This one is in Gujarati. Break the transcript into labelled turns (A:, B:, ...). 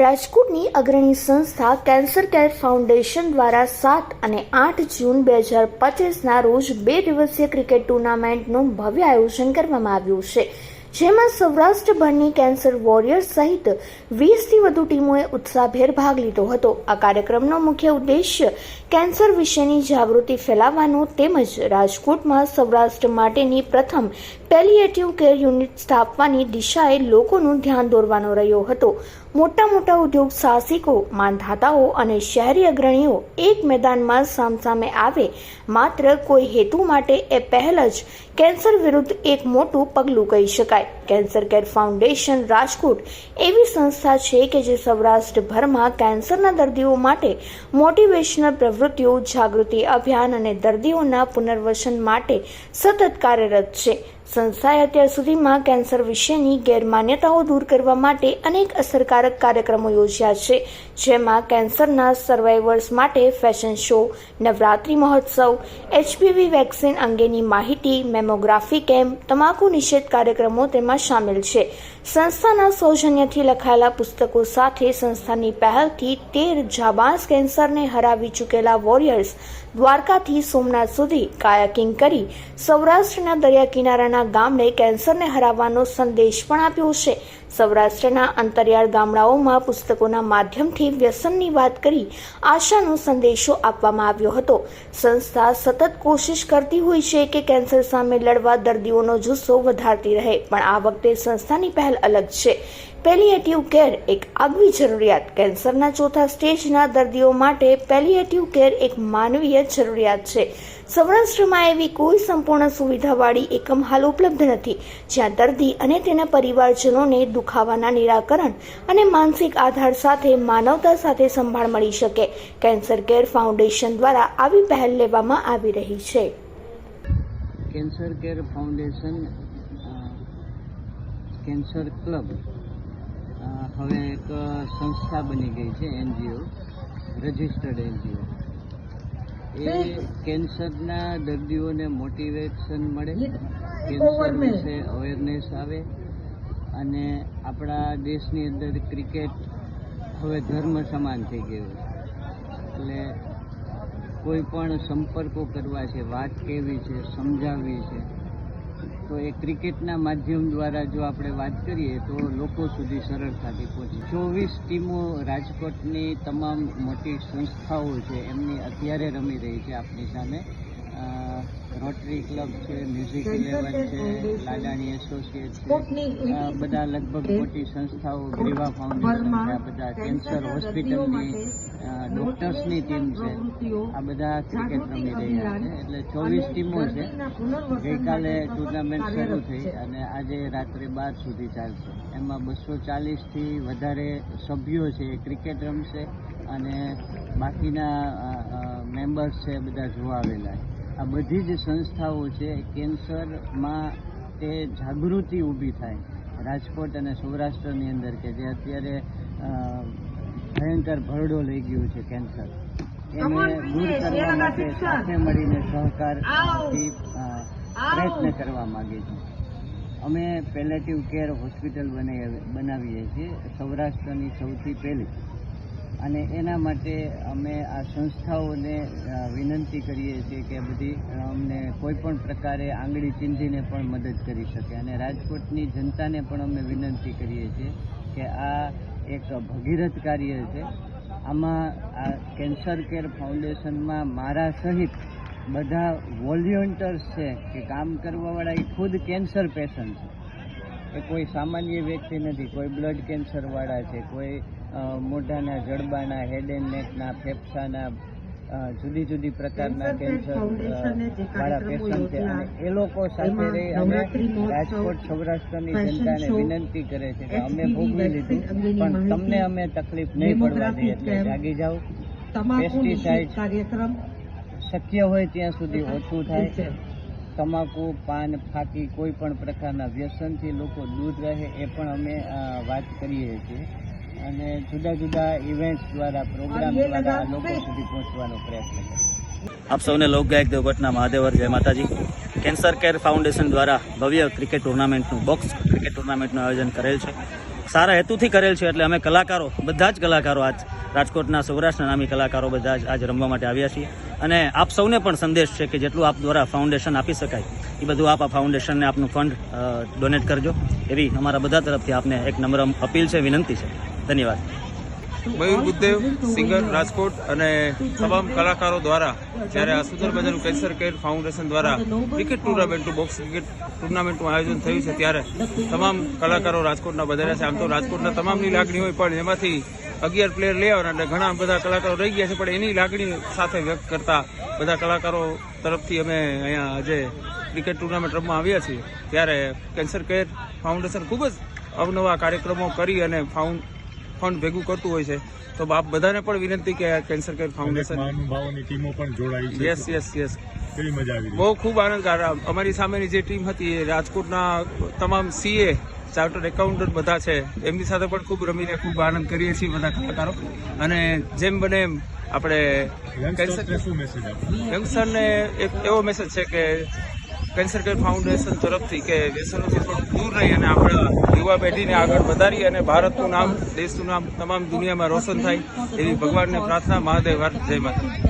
A: રાજકોટની અગ્રણી સંસ્થા કેન્સર કેર ફાઉન્ડેશન દ્વારા સાત અને આઠ જૂન બે હજાર પચીસના રોજ બે દિવસીય ક્રિકેટ ટુર્નામેન્ટનું ભવ્ય આયોજન કરવામાં આવ્યું છે. જેમાં સૌરાષ્ટ્રભરની કેન્સર વોરિયર્સ સહિત વીસથી વધુ ટીમોએ ઉત્સાહભેર ભાગ લીધો હતો. આ કાર્યક્રમનો મુખ્ય ઉદ્દેશ્ય કેન્સર વિશેની જાગૃતિ ફેલાવવાનો તેમજ રાજકોટમાં સૌરાષ્ટ્ર માટેની પ્રથમ પેલિએટિવ કેર યુનિટ સ્થાપવાની દિશાએ લોકોનું ધ્યાન દોરવાનો રહ્યો હતો. મોટા મોટા ઉદ્યોગ સાહસિકો માંધાતાઓ અને શહેરી અગ્રણીઓ એક મેદાનમાં સામસામે આવે, માત્ર કોઈ હેતુ માટે એ પહેલ જ કેન્સર વિરુદ્ધ એક મોટું પગલું કહી શકાય. કેન્સર કેર ફાઉન્ડેશન રાજકોટ એવી સંસ્થા છે કે જે સૌરાષ્ટ્રભરમાં કેન્સરના દર્દીઓ માટે મોટિવેશનલ પ્રવૃત્તિઓ, જાગૃતિ અભિયાન અને દર્દીઓના પુનર્વસન માટે સતત કાર્યરત છે. સંસ્થાએ અત્યાર સુધીમાં કેન્સર વિશેની ગેરમાન્યતાઓ દૂર કરવા માટે અનેક અસરકારક કાર્યક્રમો યોજ્યા છે, જેમાં કેન્સરના સર્વાઈવર્સ માટે ફેશન શો નવરાત્રિ મહોત્સવ એચપીવી વેક્સિન અંગેની માહિતી મેમોગ્રાફી કેમ્પ તમાકુ નિષેધ કાર્યક્રમો તેમાં સામેલ છે. સંસ્થાના સૌજન્યથી લખાયેલા પુસ્તકો સાથે સંસ્થાની પહેલથી તેર જાબાંસ કેન્સરને હરાવી ચૂકેલા વોરિયર્સ દ્વારકાથી સોમનાથ સુધી કાયાકિંગ કરી સૌરાષ્ટ્રના દરિયા કિનારાના ગામડે કેન્સરને હરાવવાનો સંદેશ પણ આપ્યો છે. સૌરાષ્ટ્રના અંતરિયાળ ગામડાઓમાં પુસ્તકોના માધ્યમથી વ્યસનની વાત કરી આશાનો સંદેશો આપવામાં આવ્યો હતો. સંસ્થા સતત કોશિશ કરતી હોય છે કે કેન્સર સામે લડવા દર્દીઓનો જુસ્સો વધારતી રહે, પણ આ વખતે સંસ્થાની પહેલ અલગ છે. પેલિએટિવ કેર એક આગવી જરૂરિયાત. કેન્સરના ચોથા સ્ટેજના દર્દીઓ માટે પેલિએટિવ કેર એક માનવીય જરૂરિયાત છે. સૌરાષ્ટ્રમાં એવી કોઈ સંપૂર્ણ સુવિધાવાળી એકમ હાલ ઉપલબ્ધ નથી, જ્યાં દર્દી અને તેના પરિવારજનોને દુખાવાના નિરાકરણ અને માનસિક આધાર સાથે, માનવતા સાથે સંભાળ મળી શકે. કેન્સર કેર ફાઉન્ડેશન દ્વારા આવી પહેલ લેવામાં આવી રહી છે.
B: Cancer care foundation cancer club હવે એક સંસ્થા બની ગઈ છે એનજીઓ રજિસ્ટર્ડ એનજીઓ. એ કેન્સરના દર્દીઓને મોટિવેશન મળે કેન્સર વિશે અવેરનેસ આવે અને આપણા દેશની અંદર ક્રિકેટ હવે ધર્મ સમાન થઈ ગયું એટલે કોઈ પણ સંપર્કો કરવા છે વાત કેવી છે સમજાવવી છે તો એ ક્રિકેટના માધ્યમ દ્વારા જો આપણે વાત કરીએ તો લોકો સુધી સરળતાથી પહોંચે. ચોવીસ ટીમો રાજકોટની તમામ મોટી સંસ્થાઓ છે, એમની અત્યારે રમી રહી છે આપણી સામે. રોટરી ક્લબ છે મ્યુઝિક ઇલેવન છે લાડાણી એસોસિએટ છે. બધા લગભગ મોટી સંસ્થાઓ ગ્રીવા ફાઉન્ડેશન છે આ બધા કેન્સર હોસ્પિટલની ડોક્ટર્સની ટીમ છે. આ બધા ક્રિકેટ રમી રહ્યા છે એટલે ચોવીસ ટીમો છે. ગઈકાલે ટુર્નામેન્ટ શરૂ થઈ અને આજે રાત્રે બાર સુધી ચાલશે. એમાં બસો ચાલીસથી વધારે સભ્યો છે એ ક્રિકેટ રમશે અને બાકીના મેમ્બર્સ છે એ બધા જોવા આવેલા છે. આ બધી જ સંસ્થાઓ છે કેન્સરમાં તે જાગૃતિ ઊભી થાય. રાજકોટ અને સૌરાષ્ટ્રની અંદર કે જે અત્યારે ભયંકર ભરડો લઈ ગયું છે કેન્સર. એને દૂર કરવા માટે સાથે મળીને સહકારથી પ્રયત્ન કરવા માગે છે અમે પેલેટિવ કેર હોસ્પિટલ બનાવી બનાવીએ છીએ. સૌરાષ્ટ્રની સૌથી પહેલી. અને એના માટે અમે આ સંસ્થાઓને વિનંતી કરીએ છીએ કે બધી અમને કોઈ પણ પ્રકારે આંગળી ચીંધીને પણ મદદ કરી શકે. અને રાજકોટની જનતાને પણ અમે વિનંતી કરીએ છીએ કે આ એક ભગીરથ કાર્ય છે. આમાં આ કેન્સર કેર ફાઉન્ડેશનમાં મારા સહિત બધા વોલ્યુન્ટર્સ છે કે કામ કરવાવાળા એ ખુદ કેન્સર પેશન્ટ છે. એ કોઈ સામાન્ય વ્યક્તિ નથી, કોઈ બ્લડ કેન્સરવાળા છે, કોઈ મોઢાના જડબાના હેડ એન્ડ નેકના ફેફસાના જુદી જુદી પ્રકારના કેન્સર વાળા પેશન્ટ છે. અને એ લોકો સાથે રહી અમે રાજકોટ સૌરાષ્ટ્રની જનતાને વિનંતી કરે છે કે અમે ભોગવી લીધું પણ તમને અમે તકલીફ નહીં પડવા દઈએ એટલે જાગી જાઓ. પેસ્ટિસાઇડ
C: કાર્યક્રમ.
B: શક્ય હોય ત્યાં સુધી ઓછું થાય. તમાકુ પાન ફાકી કોઈ પણ પ્રકારના વ્યસનથી લોકો દૂર રહે એ પણ અમે વાત કરીએ છીએ. અને જુદા જુદા ઇવેન્ટ દ્વારા પ્રોગ્રામ દ્વારા લોકો સુધી પહોંચવાનો પ્રયત્ન
D: આપ સૌને લોકગાયક દેવગઢના મહાદેવર જય માતાજી. કેન્સર કેર ફાઉન્ડેશન દ્વારા ભવ્ય ક્રિકેટ ટુર્નામેન્ટનું બોક્સ ક્રિકેટ ટુર્નામેન્ટનું આયોજન કરેલ છે. સારા હેતુથી કરેલ છે એટલે અમે કલાકારો બધા જ કલાકારો આજ રાજકોટના સૌરાષ્ટ્રના નામી કલાકારો બધા જ આજ રમવા માટે આવ્યા છીએ. અને આપ સૌને પણ સંદેશ છે કે જેટલું આપ દ્વારા ફાઉન્ડેશન આપી શકાય એ બધું આપ આ ફાઉન્ડેશનને આપનું ફંડ ડોનેટ કરજો. એવી અમારા બધા તરફથી આપને એક નમ્ર અપીલ છે વિનંતી છે. ધન્યવાદ.
C: મયુર બુદ્ધદેવ સિંગર, રાજકોટ અને તમામ કલાકારો દ્વારા જ્યારે આ સુંદર મજાનું કેન્સર કેર ફાઉન્ડેશન દ્વારા ક્રિકેટ ટુર્નામેન્ટનું બોક્સ ક્રિકેટ ટુર્નામેન્ટનું આયોજન થયું છે ત્યારે તમામ કલાકારો રાજકોટના વધાર્યા છે. આમ તો રાજકોટના તમામની લાગણી હોય પણ એમાંથી અગિયાર પ્લેયર લઈ આવવાના એટલે ઘણા બધા કલાકારો રહી ગયા છે, પણ એની લાગણી સાથે વ્યક્ત કરતા બધા કલાકારો તરફથી અમે અહીંયા આજે ક્રિકેટ ટુર્નામેન્ટ રમવા આવ્યા છીએ. ત્યારે કેન્સર કેર ફાઉન્ડેશન ખૂબ જ અવનવા કાર્યક્રમો કરી અને ફાઉન્ડ ફંડ ભેગું કરતું હોય છે. તો આપ બધાને પણ વિનંતી કે કેન્સર કેર ફાઉન્ડેશન
E: મહાનુભાવોની ટીમો પણ જોડાઈ છે.
C: યસ યસ યસ
E: કેવી મજા આવી
C: બહુ ખૂબ આનંદકાર અમારી સામેની જે ટીમ હતી એ રાજકોટના તમામ સીએ ચાર્ટર્ડ એકાઉન્ટન્ટ બધા છે. એમની સાથે પણ ખૂબ રમીને ખૂબ આનંદ કરીએ છીએ બધા કલાકારો. અને જેમ બને એમ આપણે યંગસ્ટરને એક એવો મેસેજ છે કે કેન્સર કેર ફાઉન્ડેશન તરફથી કે વ્યસનોથી થોડું દૂર રહી અને આપણા યુવા પેઢીને આગળ વધારી અને ભારતનું નામ, દેશનું નામ, તમામ દુનિયામાં રોશન થાય એવી ભગવાનને પ્રાર્થના, મહાદેવ જય માતા